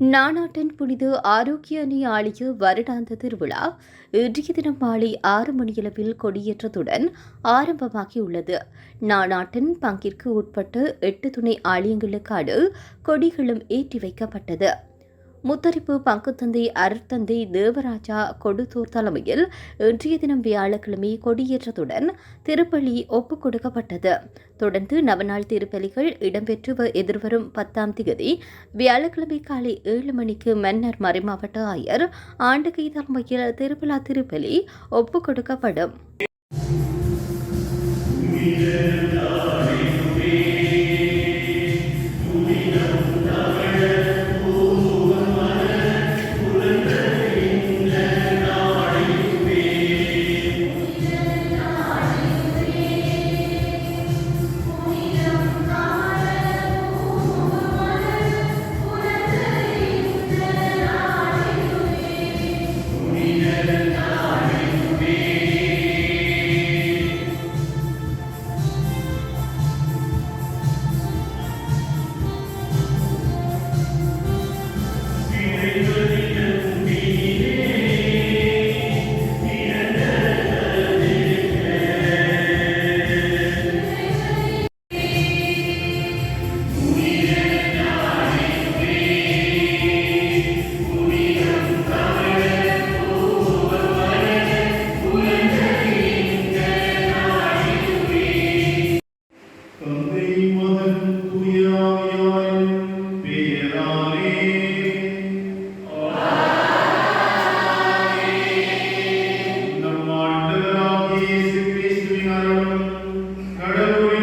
நானாட்டன் புனித ஆரோக்கிய அணி ஆலய வருடாந்த திருவிழா இன்றைய தினம் மாலை ஆறு மணியளவில் கொடியேற்றத்துடன் ஆரம்பமாகியுள்ளது. நானாட்டன் பங்கிற்கு உட்பட்ட எட்டு துணை ஆலயங்களுக்கான கொடிகளும் ஏற்றி வைக்கப்பட்டது. முத்தரிப்பு பங்குத்தந்தை அருட்தந்தை தேவராஜா கொடுத்தூர் தலைமையில் இன்றைய தினம் வியாழக்கிழமை கொடியேற்றத்துடன் திருப்பலி ஒப்புக் கொடுக்கப்பட்டது. தொடர்ந்து நவநாள் திருப்பலிகள் இடம்பெற்று எதிர்வரும் பத்தாம் தேதி வியாழக்கிழமை காலை ஏழு மணிக்கு மன்னர் மறைமாவட்ட ஆயர் ஆண்டுகை தலைமையில் திருவிழா திருப்பலி ஒப்புக் கொடுக்கப்படும். Cada um.